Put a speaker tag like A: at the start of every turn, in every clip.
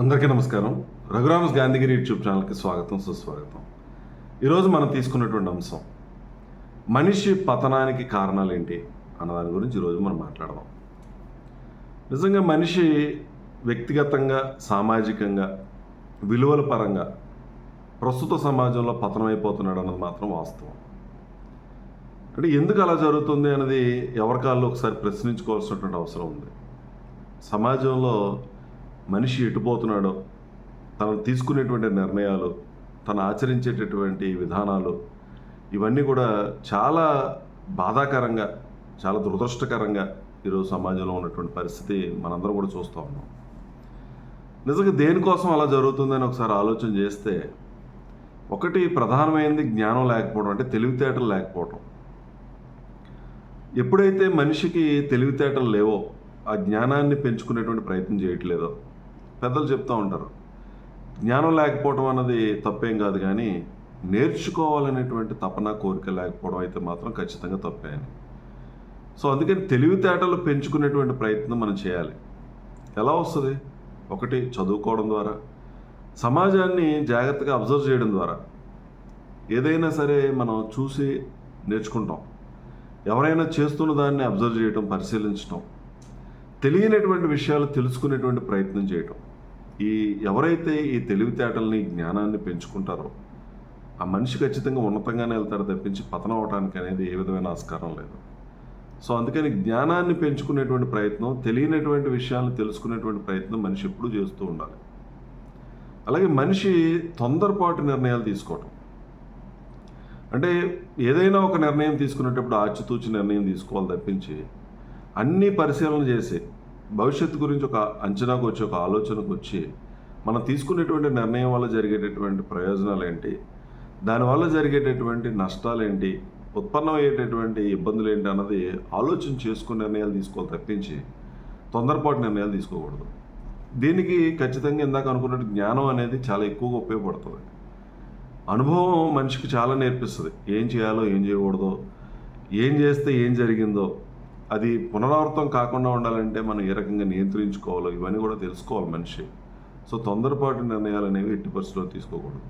A: అందరికీ నమస్కారం. రఘురామస్ గాంధీగిరి యూట్యూబ్ ఛానల్కి స్వాగతం సుస్వాగతం. ఈరోజు మనం తీసుకున్నటువంటి అంశం మనిషి పతనానికి కారణాలు ఏంటి అన్న దాని గురించి ఈరోజు మనం మాట్లాడదాం. నిజంగా మనిషి వ్యక్తిగతంగా సామాజికంగా విలువల పరంగా ప్రస్తుత సమాజంలో పతనమైపోతున్నాడు అన్నది మాత్రం వాస్తవం. అంటే ఎందుకు అలా జరుగుతుంది అనేది ఎవరికాళ్ళు ఒకసారి ప్రశ్నించుకోవాల్సినటువంటి అవసరం ఉంది. సమాజంలో మనిషి ఎటుపోతున్నాడో తను తీసుకునేటువంటి నిర్ణయాలు తను ఆచరించేటటువంటి విధానాలు ఇవన్నీ కూడా చాలా బాధాకరంగా చాలా దురదృష్టకరంగా ఈరోజు సమాజంలో ఉన్నటువంటి పరిస్థితి మనందరం కూడా చూస్తూ ఉన్నాం. నిజంగా దేనికోసం అలా జరుగుతుందని ఒకసారి ఆలోచన చేస్తే ఒకటి ప్రధానమైనది జ్ఞానం లేకపోవడం అంటే తెలివితేటలు లేకపోవడం ఎప్పుడైతే మనిషికి తెలివితేటలు లేవో ఆ జ్ఞానాన్ని పెంచుకునేటువంటి ప్రయత్నం చేయట్లేదో పెద్దలు చెప్తూ ఉంటారు. జ్ఞానం లేకపోవడం అన్నది తప్పేం కాదు కానీ నేర్చుకోవాలనేటువంటి తపన కోరిక లేకపోవడం అయితే మాత్రం ఖచ్చితంగా తప్పే అని సో అందుకని తెలివితేటలు పెంచుకునేటువంటి ప్రయత్నం మనం చేయాలి. ఎలా వస్తుంది? ఒకటి చదువుకోవడం ద్వారా. సమాజాన్ని జాగ్రత్తగా అబ్జర్వ్ చేయడం ద్వారా. ఏదైనా సరే మనం చూసి నేర్చుకుంటాం. ఎవరైనా చేస్తున్న దాన్ని అబ్జర్వ్ చేయటం పరిశీలించడం తెలియనటువంటి విషయాలు తెలుసుకునేటువంటి ప్రయత్నం చేయటం. ఈ ఎవరైతే ఈ తెలివితేటల్ని జ్ఞానాన్ని పెంచుకుంటారో ఆ మనిషి ఖచ్చితంగా ఉన్నతంగానే వెళ్తారు తప్పించి పతనం అవడానికి అనేది ఏ విధమైన ఆస్కారం లేదు. సో అందుకని జ్ఞానాన్ని పెంచుకునేటువంటి ప్రయత్నం తెలియనటువంటి విషయాలను తెలుసుకునేటువంటి ప్రయత్నం మనిషి ఎప్పుడూ చేస్తూ ఉండాలి. అలాగే మనిషి తొందరపాటు నిర్ణయాలు తీసుకోవటం. అంటే ఏదైనా ఒక నిర్ణయం తీసుకునేటప్పుడు ఆచితూచి నిర్ణయం తీసుకోవాలి తప్పించి అన్ని పరిశీలన చేసి భవిష్యత్తు గురించి ఒక అంచనాకు వచ్చి ఒక ఆలోచనకు వచ్చి మనం తీసుకునేటువంటి నిర్ణయం వల్ల జరిగేటటువంటి ప్రయోజనాలు ఏంటి? దానివల్ల జరిగేటటువంటి నష్టాలు ఏంటి? ఉత్పన్నమయ్యేటటువంటి ఇబ్బందులు ఏంటి అన్నది ఆలోచన చేసుకుని నిర్ణయాలు తీసుకోవాలి తప్పించి తొందరపాటు నిర్ణయాలు తీసుకోకూడదు. దీనికి ఖచ్చితంగా ఇందాక అనుకున్నట్టు జ్ఞానం అనేది చాలా ఎక్కువగా ఉపయోగపడుతుంది. అనుభవం మనిషికి చాలా నేర్పిస్తుంది. ఏం చేయాలో ఏం చేయకూడదో ఏం చేస్తే ఏం జరిగిందో అది పునరావృతం కాకుండా ఉండాలంటే మనం ఏ రకంగా నియంత్రించుకోవాలో ఇవన్నీ కూడా తెలుసుకోవాలి మనిషి. సో తొందరపాటు నిర్ణయాలు అనేవి ఎట్టి పరిస్థితుల్లో తీసుకోకూడదు.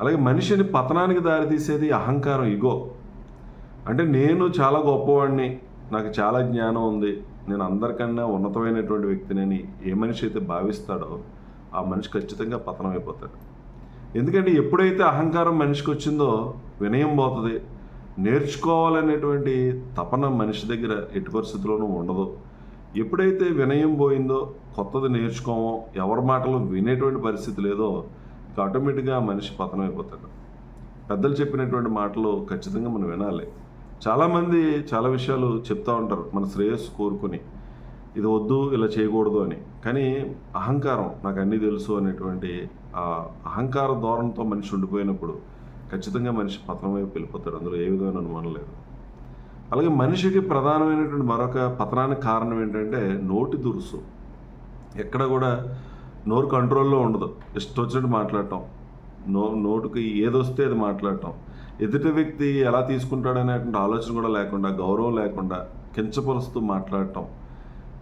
A: అలాగే మనిషిని పతనానికి దారితీసేది అహంకారం ఇగో. అంటే నేను చాలా గొప్పవాడిని నాకు చాలా జ్ఞానం ఉంది నేను అందరికన్నా ఉన్నతమైనటువంటి వ్యక్తిని ఏ మనిషి అయితే భావిస్తాడో ఆ మనిషి ఖచ్చితంగా పతనం అయిపోతాడు ఎందుకంటే ఎప్పుడైతే అహంకారం మనిషికి వచ్చిందో వినయం పోతుంది నేర్చుకోవాలనేటువంటి తపన మనిషి దగ్గర ఎట్టి పరిస్థితుల్లోనూ ఉండదు. ఎప్పుడైతే వినయం పోయిందో కొత్తది నేర్చుకోమో ఎవరి మాటలు వినేటువంటి పరిస్థితి లేదో ఇక ఆటోమేటిక్గా మనిషి పతనం అయిపోతాడు పెద్దలు చెప్పినటువంటి మాటలు ఖచ్చితంగా మనం వినాలి. చాలామంది చాలా విషయాలు చెప్తా ఉంటారు మన శ్రేయస్సు కోరుకొని ఇది వద్దు ఇలా చేయకూడదు అని. కానీ అహంకారం నాకు అన్నీ తెలుసు అనేటువంటి ఆ అహంకార ధోరణితో మనిషి ఉండిపోయినప్పుడు ఖచ్చితంగా మనిషి పతనం వైపు వెళ్ళిపోతాడు. అందులో ఏ విధమైన అనుమానం లేదు. అలాగే మనిషికి ప్రధానమైనటువంటి మరొక పతనానికి కారణం ఏంటంటే నోటి దురుసు. ఎక్కడ కూడా నోరు కంట్రోల్లో ఉండదు. ఇష్టం వచ్చినట్టు మాట్లాడటం. నో నోటుకి ఏదొస్తే అది మాట్లాడటం. ఎదుటి వ్యక్తి ఎలా తీసుకుంటాడనేటువంటి ఆలోచన కూడా లేకుండా గౌరవం లేకుండా కించపరుస్తూ మాట్లాడటం.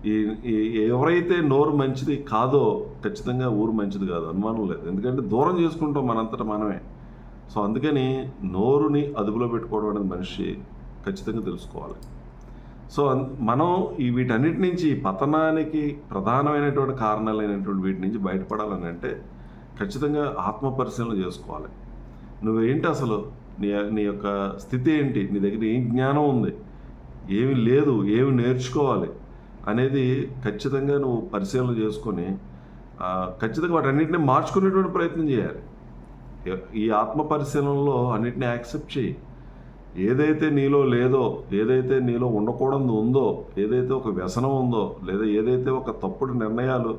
A: ఈ ఈ- ఎవరైతే నోరు మంచిది కాదో ఖచ్చితంగా ఊరు మంచిది కాదు. అనుమానం లేదు. ఎందుకంటే దూరం చేసుకుంటాం మనంతట మనమే. సో అందుకని నోరుని అదుపులో పెట్టుకోవడం అనేది మనిషి ఖచ్చితంగా తెలుసుకోవాలి. సో మనం ఈ వీటన్నిటి నుంచి పతనానికి ప్రధానమైనటువంటి కారణాలైనటువంటి వీటి నుంచి బయటపడాలని అంటే ఖచ్చితంగా ఆత్మ పరిశీలన చేసుకోవాలి. నువ్వేంటి అసలు నీ నీ యొక్క స్థితి ఏంటి? నీ దగ్గర ఏం జ్ఞానం ఉంది? ఏమి లేదు ఏమి నేర్చుకోవాలి? అనేది ఖచ్చితంగా నువ్వు పరిశీలన చేసుకొని ఖచ్చితంగా వాటన్నిటిని మార్చుకునేటువంటి ప్రయత్నం చేయాలి. ఈ ఆత్మ పరిశీలనలో అన్నిటిని యాక్సెప్ట్ చేయి. ఏదైతే నీలో లేదో ఏదైతే నీలో ఉండకూడదు ఉందో ఏదైతే ఒక వ్యసనం ఉందో లేదా ఏదైతే ఒక తప్పుడు నిర్ణయాలు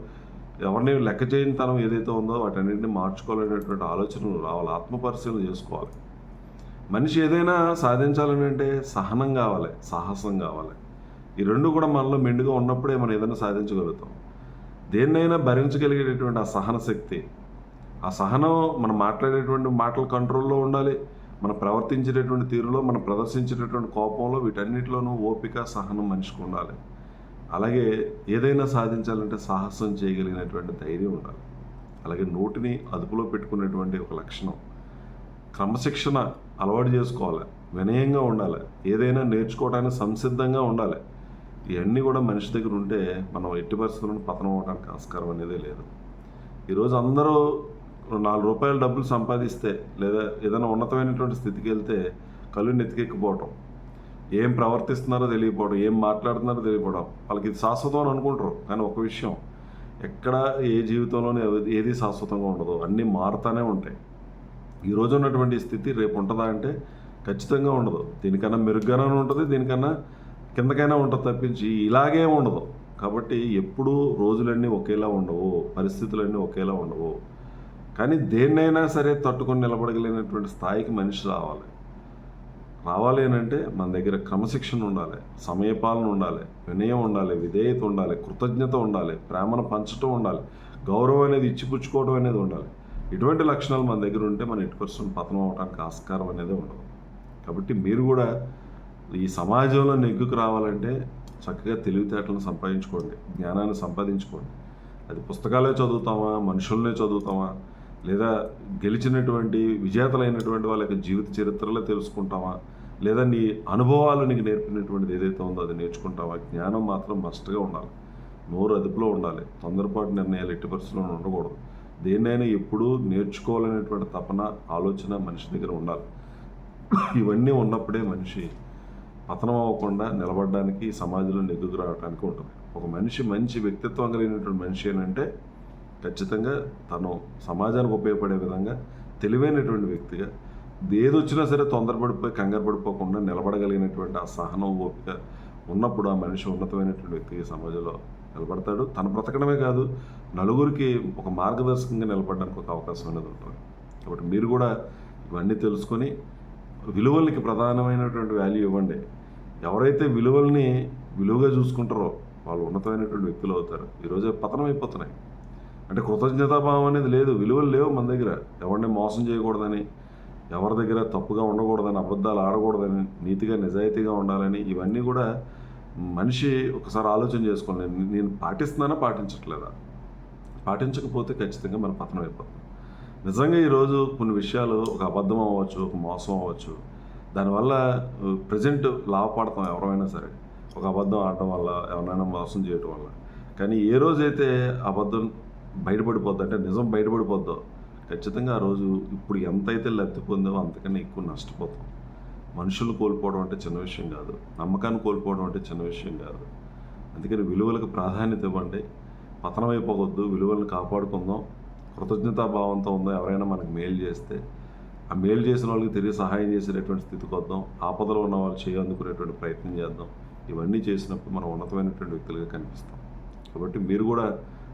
A: ఎవరిని లెక్క చేయని తనం ఏదైతే ఉందో వాటన్నిటిని మార్చుకోవాలనేటువంటి ఆలోచనలు రావాలి. ఆత్మ పరిశీలన చేసుకోవాలి. మనిషి ఏదైనా సాధించాలని అంటే సహనం కావాలి సాహసం కావాలి. ఈ రెండు కూడా మనలో మెండుగా ఉన్నప్పుడే మనం ఏదైనా సాధించగలుగుతాం. దేన్నైనా భరించగలిగేటటువంటి ఆ సహన శక్తి ఆ సహనం మనం మాట్లాడేటువంటి మాటల కంట్రోల్లో ఉండాలి. మనం ప్రవర్తించేటటువంటి తీరులో మనం ప్రదర్శించేటటువంటి కోపంలో వీటన్నిటిలోనూ ఓపిక సహనం మనిషికి ఉండాలి. అలాగే ఏదైనా సాధించాలంటే సాహసం చేయగలిగినటువంటి ధైర్యం ఉండాలి. అలాగే నోటిని అదుపులో పెట్టుకునేటువంటి ఒక లక్షణం. క్రమశిక్షణ అలవాటు చేసుకోవాలి. వినయంగా ఉండాలి. ఏదైనా నేర్చుకోవడానికి సంసిద్ధంగా ఉండాలి. ఇవన్నీ కూడా మనిషి దగ్గర ఉంటే మనం ఎట్టి పరిస్థితులను పతనం అవడానికి ఆస్కారం అనేదే లేదు. ఈరోజు అందరూ నాలుగు రూపాయల డబ్బులు సంపాదిస్తే లేదా ఏదైనా ఉన్నతమైనటువంటి స్థితికి వెళ్తే కళ్ళు నెత్తికెక్కిపోవటం. ఏం ప్రవర్తిస్తున్నారో తెలియకపోవడం ఏం మాట్లాడుతున్నారో తెలియకపోవడం. వాళ్ళకి ఇది శాశ్వతం అని అనుకుంటారు. కానీ ఒక విషయం ఎక్కడ ఏ జీవితంలోనే ఏది శాశ్వతంగా ఉండదు. అన్నీ మారుతూనే ఉంటాయి. ఈ రోజు ఉన్నటువంటి స్థితి రేపు ఉంటుందా అంటే ఖచ్చితంగా ఉండదు. దీనికన్నా మెరుగ్గానే ఉంటుంది దీనికన్నా కిందకైనా ఉంటుంది తప్పించి ఇలాగే ఉండదు. కాబట్టి ఎప్పుడూ రోజులన్నీ ఒకేలా ఉండవు పరిస్థితులన్నీ ఒకేలా ఉండవు. కానీ దేన్నైనా సరే తట్టుకొని నిలబడగలిగినటువంటి స్థాయికి మనిషి రావాలి. రావాలి అంటే మన దగ్గర క్రమశిక్షణ ఉండాలి సమయపాలన ఉండాలి వినయం ఉండాలి విధేయత ఉండాలి కృతజ్ఞత ఉండాలి ప్రేమను పంచడం ఉండాలి గౌరవం అనేది ఇచ్చిపుచ్చుకోవడం అనేది ఉండాలి. ఇటువంటి లక్షణాలు మన దగ్గర ఉంటే మన ఇటు పర్సెంట్ పతనం అవడానికి ఆస్కారం అనేది ఉండదు. కాబట్టి మీరు కూడా ఈ సమాజంలో నెగ్గుకు రావాలంటే చక్కగా తెలివితేటలను సంపాదించుకోండి జ్ఞానాన్ని సంపాదించుకోండి. అది పుస్తకాలే చదువుతామా మనుషుల్నే చదువుతామా లేదా గెలిచినటువంటి విజేతలైనటువంటి వాళ్ళ యొక్క జీవిత చరిత్రలో తెలుసుకుంటామా లేదా నీ అనుభవాలు నీకు నేర్పినటువంటిది ఏదైతే ఉందో అది నేర్చుకుంటావా? జ్ఞానం మాత్రం మస్ట్గా ఉండాలి. నోరు అదుపులో ఉండాలి. తొందరపాటు నిర్ణయాలు ఎట్టి పరిస్థితుల్లో ఉండకూడదు. దేన్నైనా ఎప్పుడూ నేర్చుకోవాలనేటువంటి తపన ఆలోచన మనిషి దగ్గర ఉండాలి. ఇవన్నీ ఉన్నప్పుడే మనిషి పతనం అవ్వకుండా నిలబడడానికి సమాజంలో నెగ్గుకు రావడానికి ఉంటుంది. ఒక మనిషి మంచి వ్యక్తిత్వం కలిగినటువంటి మనిషి ఏంటంటే ఖచ్చితంగా తను సమాజానికి ఉపయోగపడే విధంగా తెలివైనటువంటి వ్యక్తిగా ఏది వచ్చినా సరే తొందరపడిపోయి కంగారు పడిపోకుండా నిలబడగలిగినటువంటి ఆ సహనం ఓపిక ఉన్నప్పుడు ఆ మనిషి ఉన్నతమైనటువంటి వ్యక్తిగా సమాజంలో నిలబడతాడు. తను బ్రతకడమే కాదు నలుగురికి ఒక మార్గదర్శకంగా నిలబడడానికి ఒక అవకాశం అనేది ఉంటుంది. కాబట్టి మీరు కూడా ఇవన్నీ తెలుసుకొని విలువలకి ప్రధానమైనటువంటి వాల్యూ ఇవ్వండి. ఎవరైతే విలువల్ని విలువగా చూసుకుంటారో వాళ్ళు ఉన్నతమైనటువంటి వ్యక్తులు అవుతారు. ఈరోజు పతనం అయిపోతున్నాయి. అంటే కృతజ్ఞతాభావం అనేది లేదు. విలువలు లేవు మన దగ్గర. ఎవరిని మోసం చేయకూడదని ఎవరి దగ్గర తప్పుగా ఉండకూడదని అబద్ధాలు ఆడకూడదని నీతిగా నిజాయితీగా ఉండాలని ఇవన్నీ కూడా మనిషి ఒకసారి ఆలోచన చేసుకోండి నేను- నేను పాటిస్తున్నానా పాటించట్లేదా? పాటించకపోతే ఖచ్చితంగా మన పతనం అయిపోతుంది. నిజంగా ఈరోజు కొన్ని విషయాలు ఒక అబద్ధం అవ్వచ్చు ఒక మోసం అవ్వచ్చు. దానివల్ల ప్రజెంట్ లాభపడతాం ఎవరైనా సరే. ఒక అబద్ధం ఆడటం వల్ల ఎవరైనా మోసం చేయటం వల్ల. కానీ ఏ రోజైతే అబద్ధం బయటపడిపోద్ది అంటే నిజం బయటపడిపోద్దో? ఖచ్చితంగా ఆ రోజు ఇప్పుడు ఎంతైతే లబ్ధి పొందామో అంతకన్నా ఎక్కువ నష్టపోతాం. మనుషులు కోల్పోవడం అంటే చిన్న విషయం కాదు. నమ్మకాన్ని కోల్పోవడం అంటే చిన్న విషయం కాదు. అందుకని విలువలకు ప్రాధాన్యత ఇవ్వండి. పతనం అయిపోవద్దు. విలువలను కాపాడుకుందాం. కృతజ్ఞతాభావంతో ఉందో. ఎవరైనా మనకు మేలు చేస్తే ఆ మేలు చేసిన వాళ్ళకి తిరిగి సహాయం చేసేటటువంటి స్థితికి వద్దాం. ఆపదలో ఉన్న వాళ్ళు చేయందుకునేటువంటి ప్రయత్నం చేద్దాం. ఇవన్నీ చేసినప్పుడు మనం ఉన్నతమైనటువంటి వ్యక్తులుగా కనిపిస్తాం. కాబట్టి మీరు కూడా